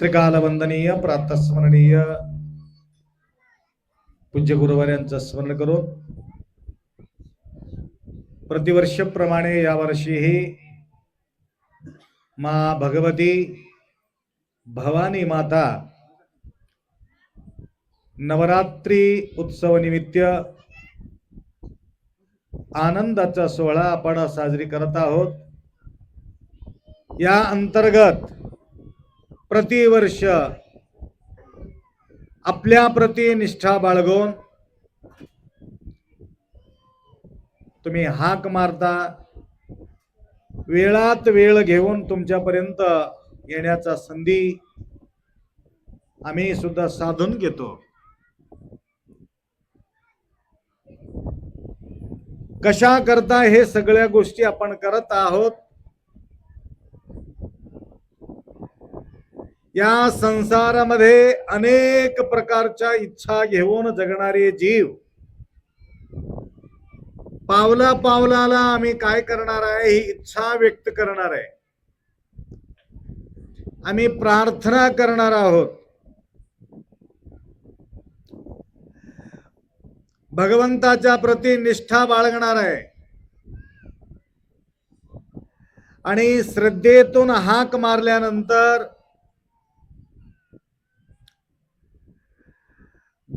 त्रिकालवंदनीय प्रातस्मरणीय. पूज्य गुरुवार यांचं स्मरण करून प्रतिवर्षप्रमाणे यावर्षीही मा भगवती भवानी माता नवरात्री उत्सव निमित्त आनंदाचा सोहळा आपण साजरी करत आहोत. या अंतर्गत प्रतिवर्ष आपल्या प्रति निष्ठा बाळगून तुम्ही हाक मारता वेळात वेळ घेऊन तुमच्यापर्यंत येण्याचा संधी आम्ही सुद्धा साधून घेतो. कशा करता हे सगळ्या गोष्टी आपण करत आहोत? या संसारामध्ये अनेक प्रकारच्या इच्छा घेऊन जगणारे जीव. पावला पावलाला आम्ही काय करणार आहे? ही इच्छा व्यक्त करणार आहे. आम्ही प्रार्थना करणार आहोत. भगवंताच्या प्रती निष्ठा बाळगणार आहे. आणि श्रद्धेतून हाक मारल्यानंतर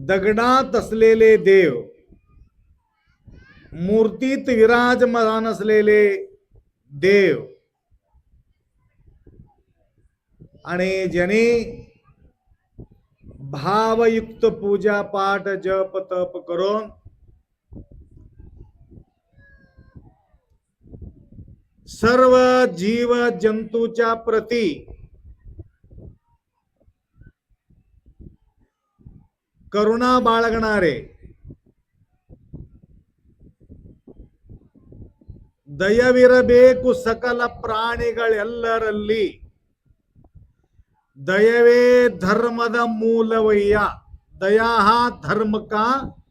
दगडात असलेले देव मूर्तीत विराजमान असलेले देव. आणि ज्याने भावयुक्त पूजा पाठ जप तप करून सर्व जीव जंतूच्या प्रती करुणा बाळगणारे ದಯವಿರಬೇಕು ಸಕಲ ಪ್ರಾಣಿಗಳೆಲ್ಲರಲ್ಲಿ ದಯವೇ ಧರ್ಮದ ಮೂಲವಯ್ಯ दया हा धर्म का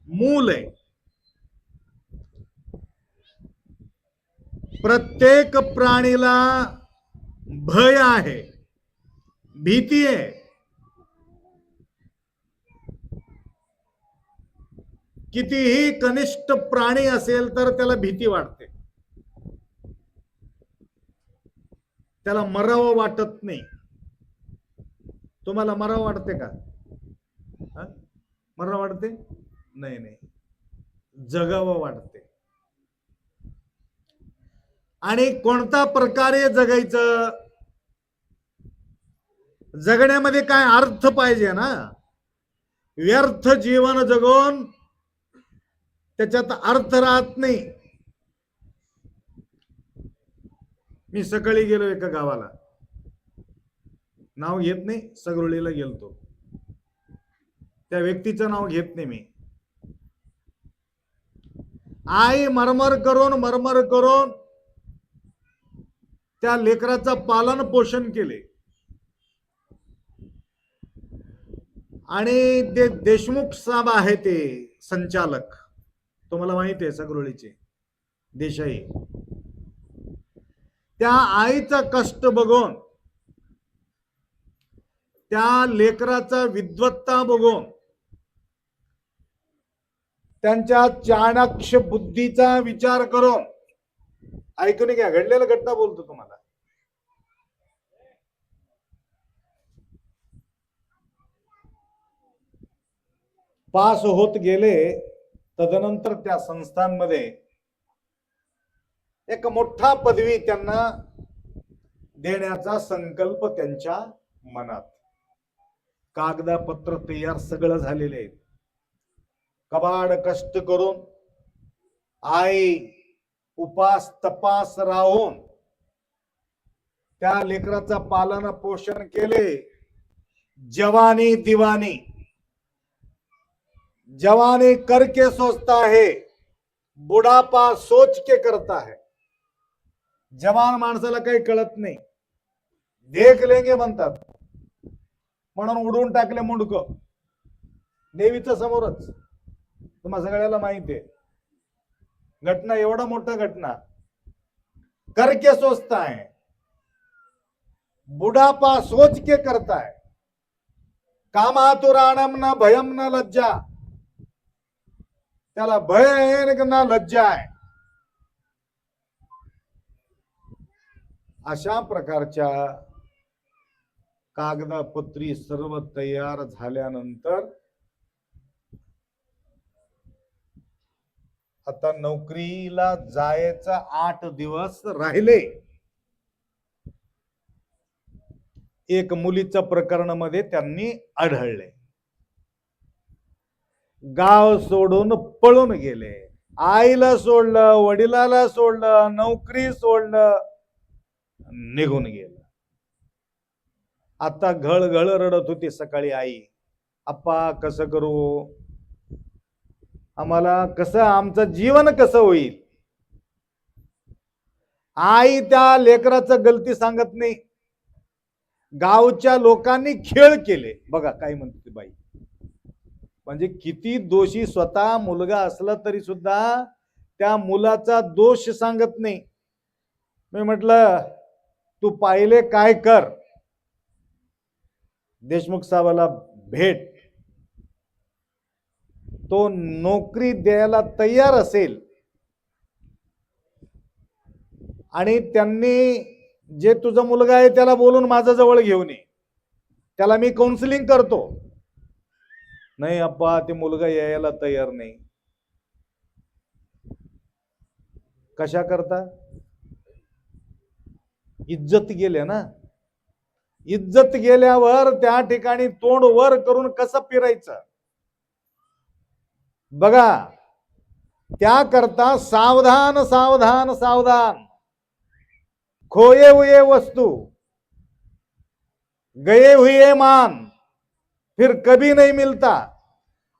मूल आहे प्रत्येक प्राणीला भय आहे भीती आहे कितीही कनिष्ठ प्राणी असेल तर त्याला भीती वाटते. त्याला मरावं वाटत नाही. तुम्हाला मरावं वाटते का? हा? मरावं वाटते? नाही नाही. जगावं वाटते. आणि कोणता प्रकारे जगायचं? जगण्यामध्ये काय अर्थ पाहिजे ना? व्यर्थ जीवन जगून त्याच्यात अर्थ राहत नाही. मी सकाळी गेलो एका गावाला. नाव घेत नाही सगरोळीला गेलतो. त्या व्यक्तीचं नाव घेत नाही मी. आई मरमर करून मरमर करून त्या लेकराचं पालन पोषण केले. आणि ते देशमुख साहेब आहे ते संचालक. तुम्हाला माहिती आहे सगरोळीचे. देशाई. त्या आईचा कष्ट बघून त्या लेकराचा विद्वत्ता बघून त्यांच्या चाणाक्ष बुद्धीचा विचार करून ऐकून घ्या घडलेल्या घटना बोलतो तुम्हाला. पास होत गेले तदनंतर त्या संस्थांमध्ये एक मोठा पदवी त्यांना देण्याचा संकल्प त्यांच्या मनात. कागदापत्र तयार सगळं झालेले आहे कबाड कष्ट करून आई उपास तपास राहून त्या लेकराचा पालन पोषण केले. जवानी दिवानी जवानी करके सोचता है बुढापा सोच के करता है। जवान माणसाला काही कळत नाही। देख लेंगे म्हणतात। म्हणून उडवून टाकले मुंडक। देवीच्या समोरच। तुम्हा सगळ्याला माहिती आहे। घटना एवढा मोठा घटना। करके सोचता है। बुढ़ापा सोच के करता है। कामातुराणम न भयम न लज्जा। त्याला भय आहे ना लज्जा आहे. अशा प्रकारच्या कागदपत्री सर्व तयार झाल्यानंतर आता नोकरीला जायचं आठ दिवस राहिले. एक मुलीच्या प्रकरणामध्ये त्यांनी आढळले. गाव सोडून पळून गेले. आईला सोडलं वडिलाला सोडलं नोकरी सोडलं निघून गेलं. आता घळ घळ रडत होती सकाळी आई. आप्पा कसं करू? आम्हाला कसं आमचं जीवन कसं होईल? आई त्या लेकराचं गलती सांगत नाही. गावच्या लोकांनी खेळ केले. बघा काय म्हणते ती बाई. म्हणजे किती दोषी स्वतः मुलगा असला तरी सुद्धा त्या मुलाचा दोष सांगत नाही. मी म्हटलं तू पाहिले काय कर? देशमुख साहेबाला भेट. तो नोकरी द्यायला तयार असेल. आणि त्यांनी जे तुझा मुलगा आहे त्याला बोलून माझ्या जवळ घेऊन ये. त्याला मी काउन्सिलिंग करतो. नाही अप्पा ते मुलगा यायला तयार नाही. कशा करता? इज्जत गेले ना? इज्जत गेल्यावर त्या ठिकाणी तोंड वर करून कसं फिरायचं? बघा त्या करता सावधान सावधान सावधान. खोये हुये वस्तू गए हुये मान. फिर कभी नहीं मिलता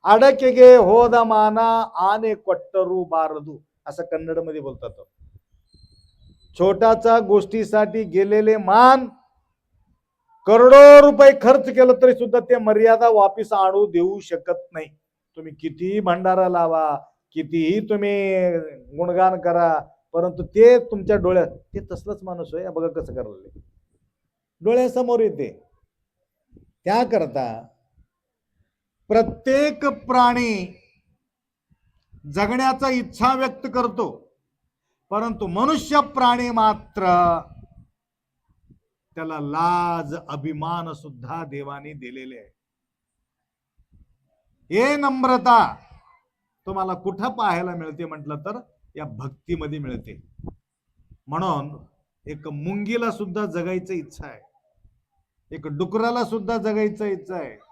अडकेगे होद माना आने ಕೊಟ್ಟರು ಬಾರದು असं कन्नड मध्ये बोलतात छोटाचा गोष्टीसाठी गेलेले मान करोडो रुपये खर्च केलं तरी सुद्धा ते मर्यादा वापिस आणू देऊ शकत नाही तुम्ही कितीही भंडारा लावा कितीही तुम्ही गुणगान करा परंतु ते तुमच्या डोळ्यात ते तसलंच माणूस आहे बघा कसं करायला डोळ्यासमोर येते त्याकरता प्रत्येक प्राणी जगण्याचा इच्छा व्यक्त करतो. परंतु मनुष्य प्राणी मात्र त्याला लाज अभिमान सुद्धा देवाने दिलेले आहे. हे नम्रता तुम्हाला कुठं पाहायला मिळते म्हटलं तर या भक्तीमध्ये मिळते. म्हणून एक मुंगीला सुद्धा जगायचं इच्छा आहे. एक डुकराला सुद्धा जगायचं इच्छा आहे.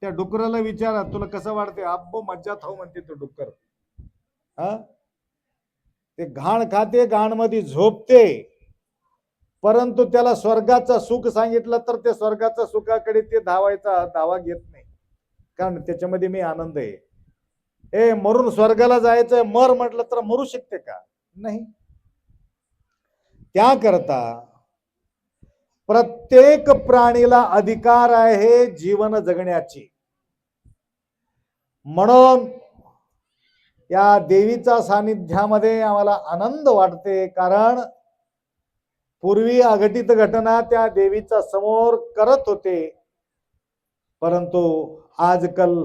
त्या डुकराला विचारा तुला कसं वाटते अब्बो मज्जा थाऊ म्हणते तो डुक्कर. हा? ते घाण खाते घाणमध्ये झोपते. परंतु त्याला स्वर्गाचा सुख सांगितलं तर ते स्वर्गाच्या सुखाकडे ते धावायचा धावा घेत नाही. कारण त्याच्यामध्ये मी आनंद आहे. ए मरून स्वर्गाला जायचंय मर म्हटलं तर मरू शकते का? नाही. त्याकरता प्रत्येक प्राणीला अधिकार आहे जीवन जगण्याची. म्हणून या देवीच्या सानिध्यामध्ये आम्हाला आनंद वाटते कारण पूर्वी अघटित घटना त्या देवीच्या समोर करत होते. परंतु आजकाल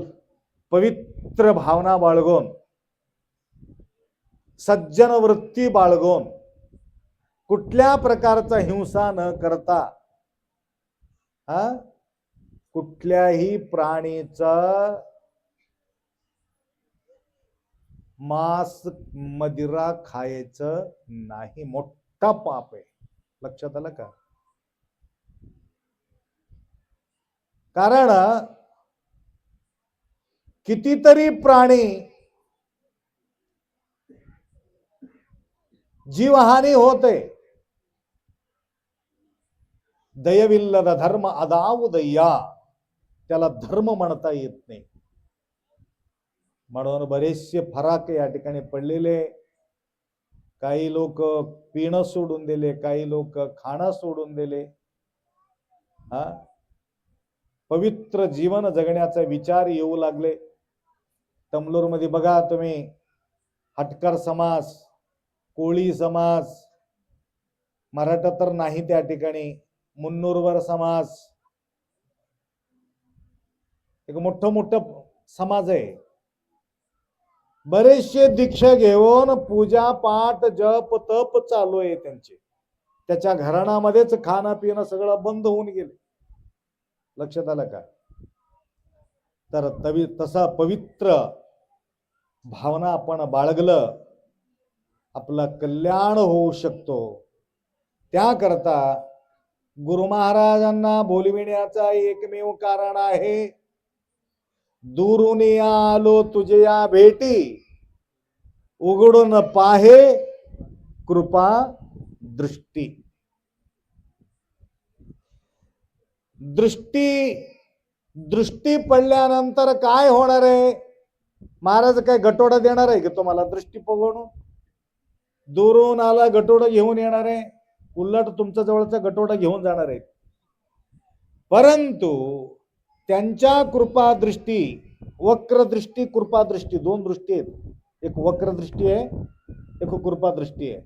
पवित्र भावना बाळगून सज्जन वृत्ती बाळगून कुठल्या प्रकारचा हिंसा न करता हा कुठल्याही प्राणीचा मांस मदिरा खायचं नाही. मोठा पाप आहे. लक्षात आलं का? कारण कितीतरी प्राणी जीवहानी होते. दयविल्लद धर्म अदावदय्या. त्याला धर्म म्हणता येत नाही. म्हणून बरेचसे फराक या ठिकाणी पडलेले काही लोक पिणं सोडून दिले काही लोक खाणं सोडून दिले. हा? पवित्र जीवन जगण्याचा विचार येऊ लागले. तमलोरमध्ये बघा तुम्ही हटकर समाज कोळी समाज मराठा तर नाही त्या ठिकाणी मुन्नूरवर समाज एक मोठं मोठं समाज आहे. बरेचसे दीक्षा घेऊन पूजा पाठ जप तप चालू आहे त्यांचे. त्याच्या घराण्यामध्येच खाणं पिणं सगळं बंद होऊन गेले. लक्षात आलं का? तर तवी तसा पवित्र भावना आपण बाळगलं आपलं कल्याण होऊ शकतो. त्याकरता गुरु महाराजांना बोलविण्याचा एकमेव कारण आहे दुरून आलो तुझ्या भेटी. उघडून पाहे कृपा दृष्टी. दृष्टी दृष्टी पडल्यानंतर काय होणार आहे? महाराज काय गटोडा देणार आहे की तुम्हाला दृष्टी पगवणून दुरून आला गटोडा घेऊन येणार आहे. उलट तुमच्या जवळचा गटोडा घेऊन जाणार आहे. परंतु त्यांच्या कृपादृष्टी वक्रदृष्टी वक्र दृष्टी दोन दृष्टी आहेत. एक वक्र दृष्टी आहे एक कृपादृष्टी आहे.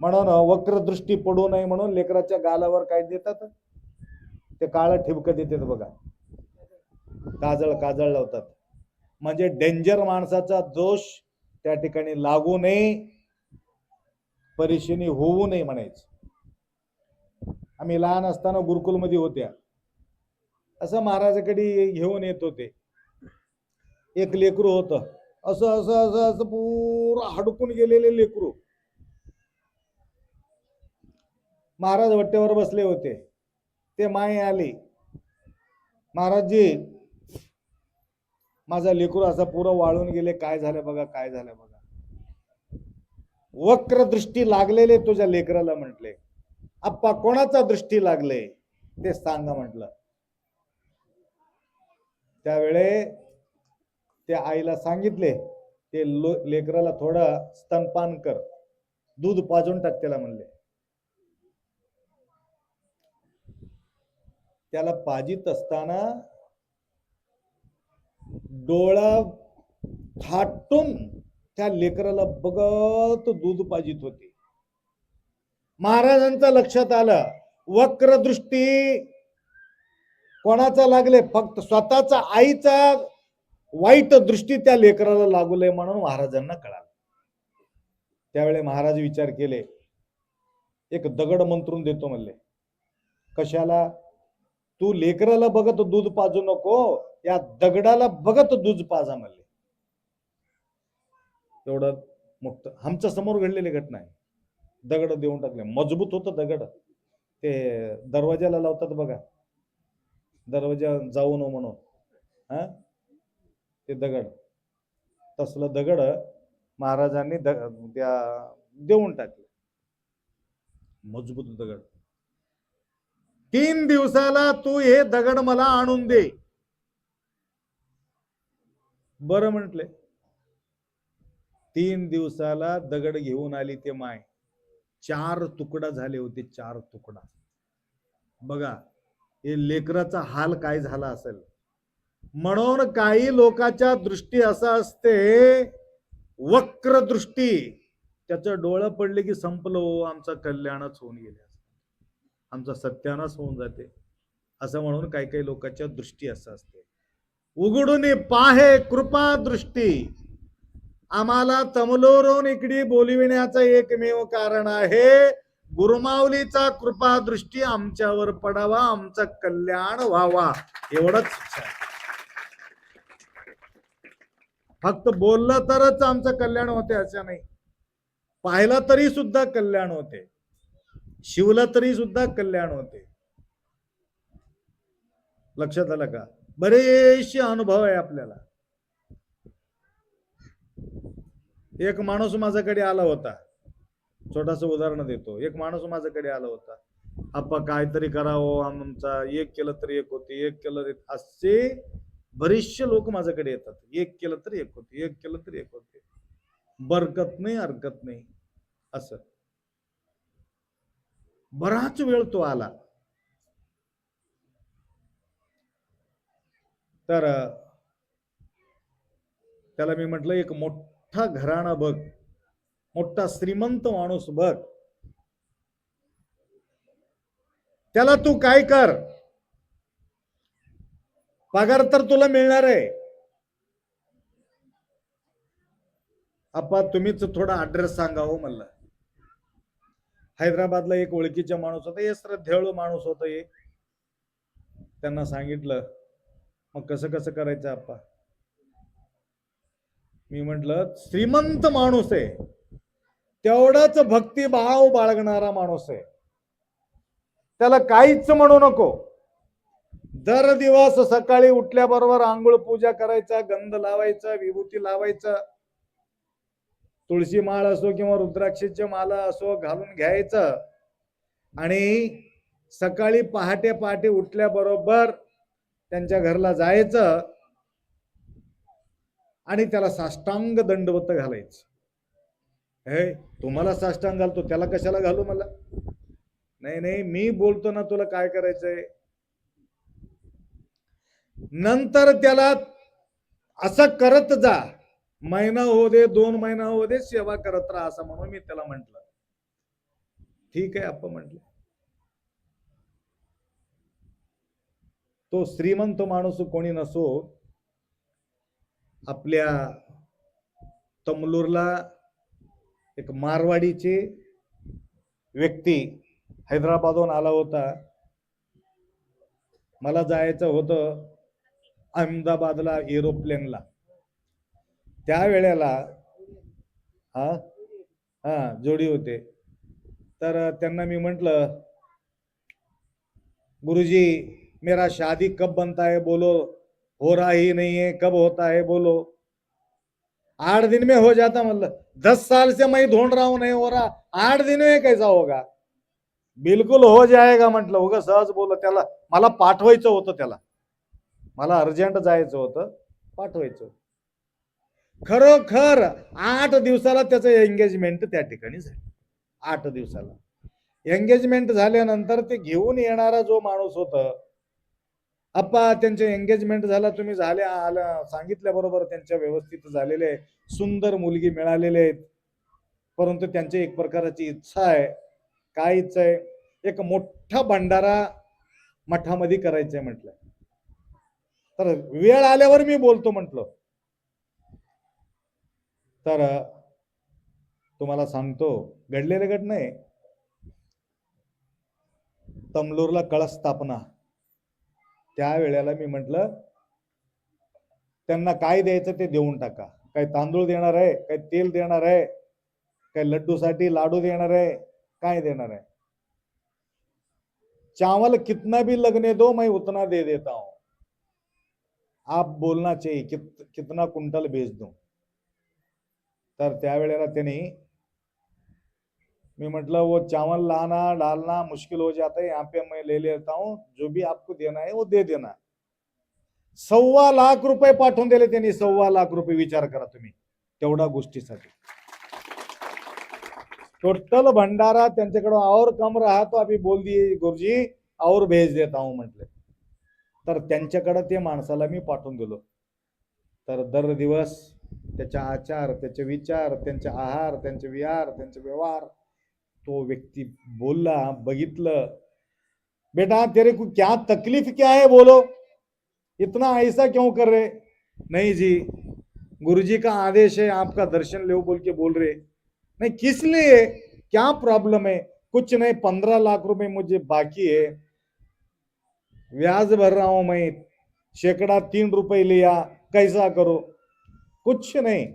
म्हणून वक्र दृष्टी पडू नये म्हणून लेकराच्या गालावर काय देतात? ते काळं ठिबकं देतात बघा. काजळ काजळ लावतात. म्हणजे डेंजर माणसाचा दोष त्या ठिकाणी लागू नये परेशानी होऊ नये म्हणायचं. आम्ही लहान असताना गुरुकुलमध्ये होत्या. असं महाराजाकडे घेऊन येत होते. एक लेकरू होत. असं असं असं असं पूर्ण हडकून गेलेले लेकरू. महाराज वट्टेवर बसले होते. ते माय आले. महाराजजी माझा लेकरू असा पुरा वाळून गेले. काय झालं बघा काय झालं बघा. वक्र दृष्टी लागलेले तुझ्या लेकराला म्हटले. आप्पा कोणाचा दृष्टी लागले? ते सांगा म्हटलं. त्यावेळे त्या आईला सांगितले ते लो लेकराला थोडं स्तनपान कर. दूध पाजून टाक त्याला म्हणले. त्याला पाजित असताना डोळा थाटून त्या लेकराला बघत दूध पाजित होते. महाराजांचं लक्षात आलं वक्र दृष्टी कोणाचा लागले? फक्त स्वतःचा आईचा वाईट दृष्टी त्या लेकराला लागूले म्हणून महाराजांना कळालं. त्यावेळी महाराज विचार केले एक दगड मंत्रून देतो म्हणले. कशाला? तू लेकराला बघत दूध पाजू नको या दगडाला बघत दूध पाजा म्हणले. तेवढं मुक्त आमच्यासमोर घडलेली घटना आहे. दगड देऊन टाकले. मजबूत होतं दगड. ते दरवाजाला लावतात बघा. दरवाजा जाऊ नो म्हणून. हा? ते दगड. तसलं दगड महाराजांनी द त्या देऊन टाकले. मजबूत दगड. तीन दिवसाला तू हे दगड मला आणून दे. बर म्हटले. तीन दिवसाला दगड घेऊन आली ते माय. चार तुकडा झाले होते चार तुकडा. बघा हे लेकराचा हाल काय झाला असेल? म्हणून काही लोकांच्या दृष्टी असा असते वक्र दृष्टी त्याचं डोळं पडले की संपलो आमचं कल्याणच होऊन गेले. आमचा सत्यानाश होऊन जाते. असं म्हणून काही काही लोकांच्या दृष्टी असं असते. उघडून पाहे कृपा दृष्टी. आम्हाला तमलोरून इकडे बोलविण्याचं एकमेव कारण आहे गुरुमाऊलीचा कृपा दृष्टी आमच्यावर पडावा आमचं कल्याण व्हावा. एवढंच फक्त बोललं तरच आमचं कल्याण होते असं नाही. पाहिलं तरी सुद्धा कल्याण होते. शिवलं तरी सुद्धा कल्याण होते. लक्षात आलं का? बरेचसे अनुभव आहे आपल्याला. एक माणूस माझ्याकडे आला होता. छोटस उदाहरण देतो. एक माणूस माझ्याकडे आला होता. आप्पा काहीतरी करावं आमचा एक केलं तर एक होते एक केलं तर एक- असे बरेचसे लोक माझ्याकडे येतात. एक केलं तर एक होते एक केलं तर एक होते. बरकत नाही हरकत नाही. असं. बराच वेळ तो आला. तर त्याला मी म्हटलं एक मोठा घराणा बघ. मोठा श्रीमंत माणूस बघ. त्याला तू काय कर? पगार तर तुला मिळणार आहे. आपा तुम्हीच थोडा ऍड्रेस सांगा हो म्हणलं हैदराबादला एक ओळखीचा माणूस होता हे श्रद्धेळू माणूस होता हे त्यांना सांगितलं मग कसं कसं करायचं आप्पा मी म्हटलं श्रीमंत माणूस आहे. तेवढाच भक्तिभाव बाळगणारा माणूस आहे. त्याला काहीच म्हणू नको. दर दिवस सकाळी उठल्याबरोबर आंघोळ पूजा करायचा गंध लावायचा विभूती लावायचा. तुळशी माळ असो किंवा रुद्राक्षीचे माला असो घालून घ्यायचं. आणि सकाळी पहाटे पहाटे उठल्याबरोबर त्यांच्या घरला जायचं. आणि त्याला साष्टांग दंडवत घालायचं. हे तुम्हाला साष्टांग घालतो त्याला कशाला घालू मला? नाही नाही मी बोलतो ना तुला काय करायचंय? नंतर त्याला असं करत जा. महिना हो दे दोन महिना हो दे सेवा करत राहा असं म्हणून मी त्याला म्हंटल. ठीक आहे आपण म्हटलं. तो श्रीमंत माणूस कोणी नसो आपल्या तमलूरला एक मारवाडीचे व्यक्ती हैदराबादहून आला होता. मला जायचं होतं अहमदाबादला एरोप्लेनला. त्या वेळेला हा हा जोडी होते. तर त्यांना मी म्हंटल गुरुजी मेरा शादी कब बनता है बोलो? हो रहा ही नहीं है कब होता है बोलो? आठ दिन में हो जाता मतलब। दस साल से मैं ढूंढ रहा हूं नहीं हो रहा। आठ दिन में कैसा होगा? बिलकुल हो जाएगा म्हटलं उगा सहज बोल त्याला मला पाठवायचं होतं त्याला. मला अर्जंट जायचं होतं पाठवायचं खरोखर आठ दिवसाला त्याचं एंगेजमेंट त्या ठिकाणी झाली. आठ दिवसाला. एंगेजमेंट झाल्यानंतर ते घेऊन येणारा जो माणूस होता अप्पा त्यांचे एंगेजमेंट झाला तुम्ही झाले आल्या सांगितल्याबरोबर त्यांच्या व्यवस्थित झालेले सुंदर मुलगी मिळालेले आहेत. परंतु त्यांची एक प्रकारची इच्छा आहे. काय इच्छा आहे? एक मोठा भंडारा मठामध्ये करायचंय म्हटलं तर वेळ आल्यावर मी बोलतो म्हटलं. तर तुम्हाला सांगतो घडलेले घटना आहे. तमलूरला कळस स्थापना. त्या वेळेला मी म्हटलं त्यांना काय द्यायचं ते देऊन टाका. काय तांदूळ देणार आहे काय तेल देणार आहे काय लड्डूसाठी लाडू देणार आहे काय देणार आहे? चावल कितना भी लगने दो मैं उतना दे देता हूं. आप बोलना चाहिए कित, कितना कुंटल बेच दो? तर त्यावेळेला त्यांनी मी म्हटलं वो चावल लाना डालना मुश्किल हो जाता है यहाँ पे मैं ले लेता हूँ जो भी आपको देना है वो दे देना। सव्वा लाख रुपये पाठवून दिले त्यांनी सव्वा लाख रुपये विचार करा तुम्ही तेवढा गोष्टीसाठी. टोटल भंडारा त्यांच्याकडं और कम राहतो तो बोल दिए गुरुजी और भेज देता हूं म्हटले. तर त्यांच्याकडं ते माणसाला मी पाठवून दिलो. तर दर दिवस त्याचा आचार त्याचे विचार त्यांचे आहार त्यांचे विहार त्यांचे व्यवहार तो व्यक्ती बोलला बघितलं, बेटा, तेरे को क्या तकलीफ़ क्या है, बोलो? इतना ऐसा क्यों कर रहे? नहीं जी, गुरुजी का आदेश है, आपका दर्शन ले, बोल के बोल रहे। नहीं, किस लिए? क्या प्रॉब्लम है? कुछ नहीं, पंद्रह लाख रुपए मुझे बाकी है। ब्याज भर रहा हूँ मैं, शेकड़ा तीन रुपए लिया कैसा करो? कुछ नहीं,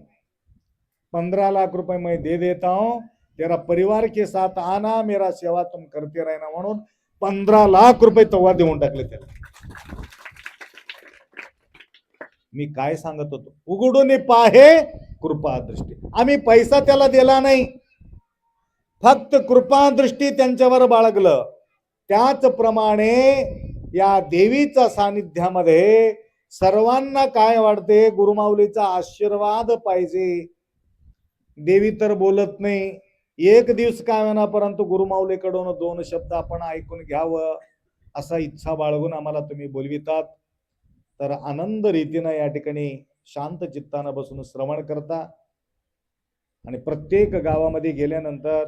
पंद्रह लाख रुपए मैं दे देता हूँ तेरा परिवार के साथ आना मेरा सेवा तुम करते रहना म्हणून पंधरा लाख रुपये तेव्हा देऊन टाकले त्याला. मी काय सांगत होतो? उघडून पाहे कृपा दृष्टी. आम्ही पैसा त्याला दिला नाही. फक्त कृपा दृष्टी त्यांच्यावर बाळगलं. त्याचप्रमाणे या देवीच्या सानिध्यामध्ये सर्वांना काय वाटते? गुरुमाऊलीचा आशीर्वाद पाहिजे. देवी तर बोलत नाही. एक दिवस काय होणार परंतु गुरुमाऊलीकडून दोन शब्द आपण ऐकून घ्यावं असा इच्छा बाळगून आम्हाला तुम्ही बोलवितात. तर आनंद रीतीनं या ठिकाणी शांत चित्तानं बसून श्रवण करता. आणि प्रत्येक गावामध्ये गेल्यानंतर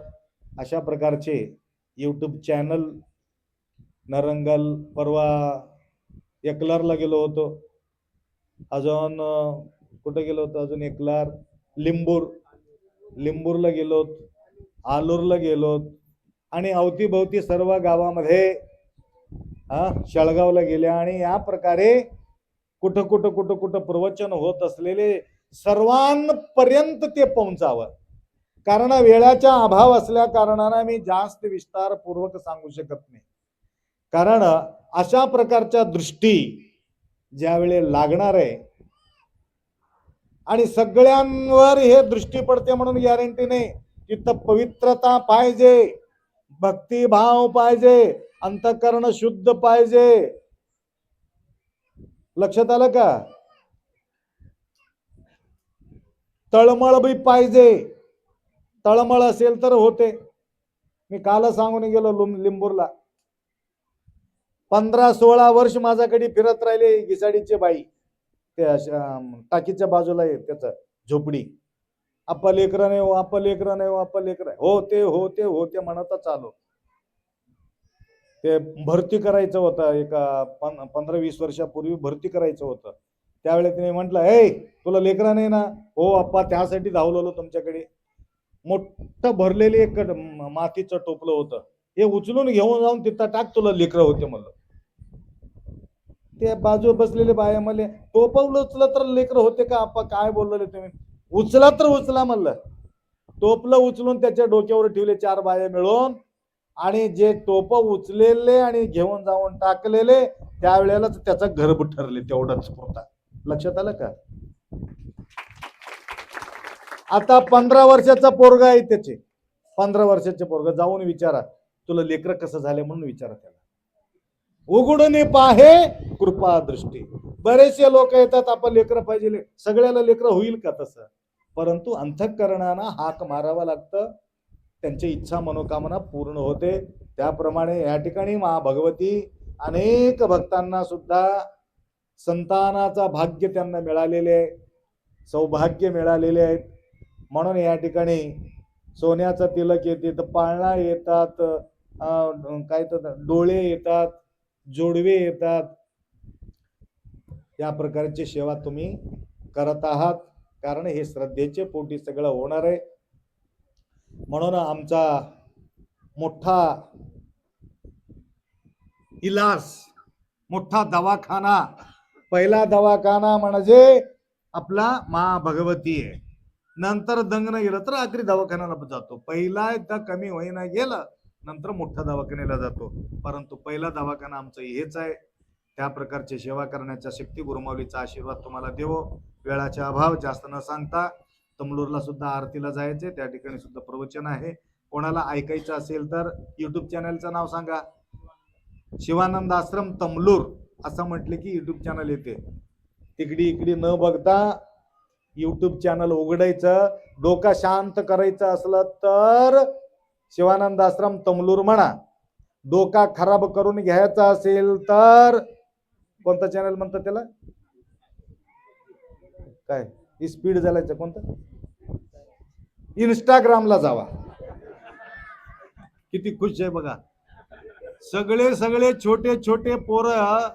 अशा प्रकारचे यूट्यूब चॅनल नरंगल परवा एकलारला गेलो होतो. अजून कुठं गेलो होतो? अजून एकलार लिंबूर. लिंबूरला गेलो आलूरला गेलो आणि अवतीभोवती सर्व गावामध्ये हा शेळगावला गेल्या आणि या प्रकारे कुठं कुठं कुठं कुठं प्रवचन होत असलेले सर्वांपर्यंत ते पोहोचावं. कारण वेळाचा अभाव असल्या कारणानं मी जास्त विस्तारपूर्वक सांगू शकत नाही. कारण अशा प्रकारच्या दृष्टी ज्यावेळी लागणार आहे आणि सगळ्यांवर हे दृष्टी पडते म्हणून गॅरंटी नाही. तिथं पवित्रता पाहिजे भक्तिभाव पाहिजे अंतकरण शुद्ध पाहिजे. लक्षात आलं का? तळमळ बी पाहिजे. तळमळ असेल तर होते. मी काल सांगून गेलो लिंबूरला. पंधरा सोळा वर्ष माझ्याकडे फिरत राहिले घिसाडीचे बाई. ते अशा, टाकीच्या बाजूला त्याच झोपडी. आपा लेकरं नाही हो आपा लेकरं नाही हो आपा लेकरं आहे. हो ते हो ते हो ते म्हणतच आलो ते भरती करायचं होतं एका पं- पंधरा वीस वर्षापूर्वी भरती करायचं होतं. त्यावेळेस तिने म्हटलं हे तुला लेकर नाही ना? हो आप्पा त्यासाठी धावलेलो तुमच्याकडे. मोठं भरलेले एक मातीचं टोपलं होतं. हे उचलून घेऊन जाऊन तिथं टाक तुला लेकरं होते म्हणलं. ते बाजू बसलेले बाया मला टोपवलं उचलं तर लेकरं होते का आप्पा काय बोललेले तुम्ही? उचला तर उचला म्हणलं. टोपलं उचलून त्याच्या डोक्यावर ठेवले चार बाया मिळून. आणि जे टोप उचलेले आणि घेऊन जाऊन टाकलेले त्यावेळेलाच त्याचा गर्भ ठरले तेवढाच होता लक्षात आलं का? आता पंधरा वर्षाचा पोरगा आहे त्याचे. पंधरा वर्षाचे पोरगा. जाऊन विचारा. तुला लेकर कसं झाले म्हणून विचारा त्याला. उघडून पाहे कृपा दृष्टी बरेचसे लोक येतात आपण लेकरं पाहिजे ले- सगळ्याला लेकरं होईल का तसं? परंतु अंतःकरणानं हाक मारावं लागतं. त्यांची इच्छा मनोकामना पूर्ण होते. त्याप्रमाणे या ठिकाणी महाभगवती अनेक भक्तांना सुद्धा संतानाचा भाग्य त्यांना मिळालेले आहे. सौभाग्य मिळालेले आहेत. म्हणून या ठिकाणी सोन्याचं तिलक येते तर पाळणा येतात काय तर डोळे येतात जोडवे येतात. या प्रकारची सेवा तुम्ही करत आहात. कारण हे श्रद्धेचे पोटी सगळं होणार आहे. म्हणून आमचा मोठा इलास मोठा दवाखाना पहिला दवाखाना म्हणजे आपला मा भगवती आहे. नंतर दंगन गेलं तर आखरी दवाखान्याला जातो. पहिला एकदा कमी होईना गेलं नंतर मोठ्या दवाखान्याला जातो. परंतु पहिला दवाखाना आमचं हेच आहे. त्या प्रकारची सेवा करण्याच्या शक्ती गुरुमाऊलीचा आशीर्वाद तुम्हाला देवो. वेळाचा अभाव जास्त न सांगता तमलूरला सुद्धा आरतीला जायचे. त्या ठिकाणी सुद्धा प्रवचन आहे. कोणाला ऐकायचं असेल तर युट्यूब चॅनलचं नाव सांगा. शिवानंद आश्रम तमलूर असं म्हटले की युट्यूब चॅनल येते. तिकडी इकडी न बघता युट्यूब चॅनल उघडायचं डोका शांत करायचं असलं तर शिवानंद आश्रम तमलूर म्हणा. डोका खराब करून घ्यायचा असेल तर कोणता चॅनल म्हणतात त्याला? काय? स्पीड झालायचं कोणतं? इंस्टाग्रामला जावा. किती खुश आहे बघा. सगळे सगळे छोटे छोटे पोरं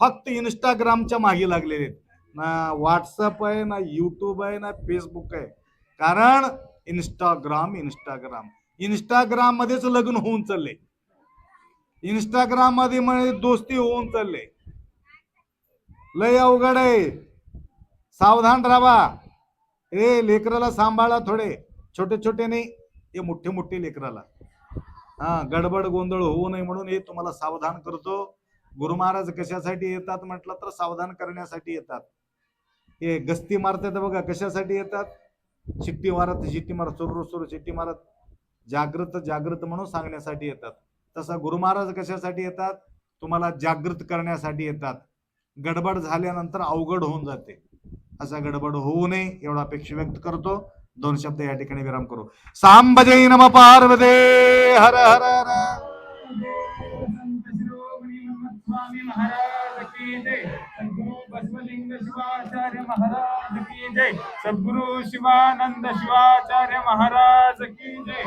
फक्त इंस्टाग्रामच्या मागे लागलेले आहेत. ना व्हॉट्सअप आहे ना युट्यूब आहे ना फेसबुक आहे. कारण इंस्टाग्राम इंस्टाग्राम इंस्टाग्राम मध्येच लग्न होऊन चालले. इंस्टाग्राममध्ये म्हणजे दोस्ती होऊन चालले. लय अवघड आहे. सावधान राहा. ए लेकराला सांभाळा थोडे. छोटे छोटे नाही हे मोठे मोठे लेकराला. हा गडबड गोंधळ होऊ नये म्हणून हे तुम्हाला सावधान करतो. गुरु महाराज कशासाठी येतात म्हटलं तर सावधान करण्यासाठी येतात. हे गस्ती मारतात बघा कशासाठी येतात? शिट्टी मारत शिट्टी मारत सुरू सुरू शिट्टी मारत. जागृत जागृत म्हणून सांगण्यासाठी येतात. तसा गुरु महाराज कशासाठी येतात? तुम्हाला जागृत करण्यासाठी येतात. गडबड झाल्यानंतर अवघड होऊन जाते. असा गडबड होऊ नये एवढा अपेक्षा व्यक्त करतो. दोन शब्द या ठिकाणी विराम करू. सांबजे नम पार्वते हर हर हर. स्वामी महाराज की शिवाचार्य महाराज की जय. सद्गुरु शिवानंद शिवाचार्य महाराज की जय.